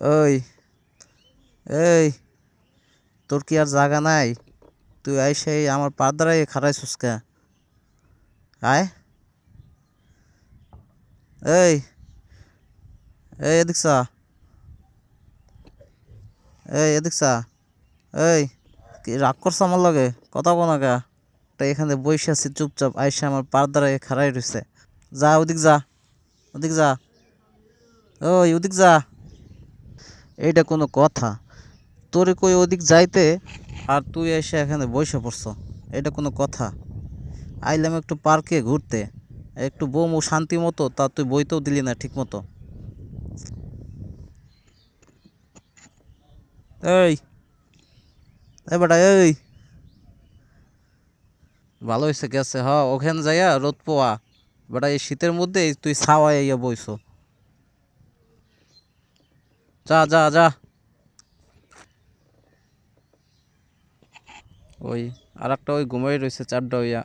ওই, এই, তোর কি আর জায়গা নাই? তুই আইসে আমার পা দ্বারাই খারাইছিস কে? আয়। এই এই এদিক চা। এই এদিক চা। এই, কি রাগ করছ আমার লগে? কথা কোনা গা তা এখানে বসে আছি চুপচাপ আইসে আমার পার দ্বারাই খারাই রয়েছে যা, ওদিক যা। ওদিক যা। ওই, ওদিক যা। এইটা কোনো কথা। তোরে কই ওদিক যাইতে আর তুই এসে এখানে বসে পড়ছ? এটা কোনো কথা। আইলাম একটু পার্কে ঘুরতে। একটু বমু শান্তি মতো, তা তুই বইতেও দিলি না ঠিক মতো এই বেটা, এই। ভালো হয়েছে গেছে, হ, ওখানে যাইয়া রোদ পোয়া। বেটা, এই শীতের মধ্যে তুই ছাওয়ায় ইয়া বইছো। যা যা যা। ওই আর একটা ওই ঘুমাই রয়েছে চারটা হইয়া